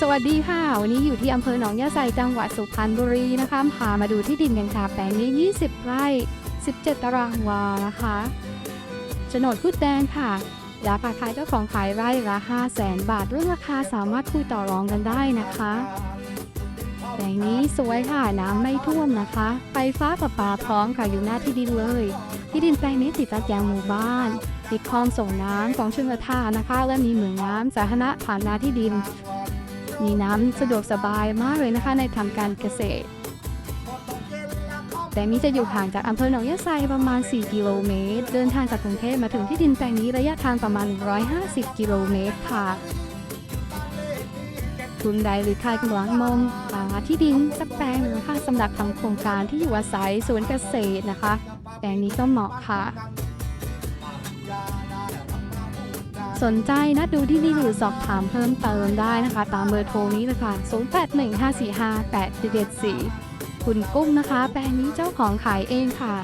สวัสดีค่ะ วันนี้อยู่ที่อำเภอหนองยะไซจังหวัดสุพรรณบุรีนะคะพามาดูที่ดินกันค่ะแปลงนี้ 20 ไร่ 17 ตารางวานะคะโฉนดคุดแดงค่ะราคาขายเจ้าของขายไร่ละ5 0 0แสนบาทเรื่องราคาสามารถคุยต่อรองกันได้นะคะแปลงนี้สวยค่ะน้ำไม่ท่วมนะคะไฟฟ้าประปาพร้อมค่ะอยู่หน้าที่ดินเลย ที่ดินแปลงนี้ติดตัดยางหมู่บ้านติดคลองส่งน้ำของชลประทานนะคะ และมีเหมืองน้ำสาธารณะผ่านนาที่ดิน มีน้ำสะดวกสบายมากเลยนะคะในทำการเกษตร แต่นี้จะอยู่ห่างจากอำเภอหนองยะไซประมาณ 4 กิโลเมตร เดินทางจากกรุงเทพมาถึงที่ดินแปลงนี้ระยะทางประมาณ 150 กิโลเมตรค่ะคุณใดหรือใครกำลังมองหาที่ดินสักแปลงหนึ่งนะคะสำหรับทำโครงการที่อยู่อาศัยสวนเกษตรนะคะ แปลงนี้ก็เหมาะค่ะ สนใจนะดูที่นี่หรือสอบถามเพิ่มเติมได้นะคะ ตามเบอร์โทรนี้เลยค่ะ 0815458774 คุณกุ้งนะคะ แปลงนี้เจ้าของขายเองค่ะ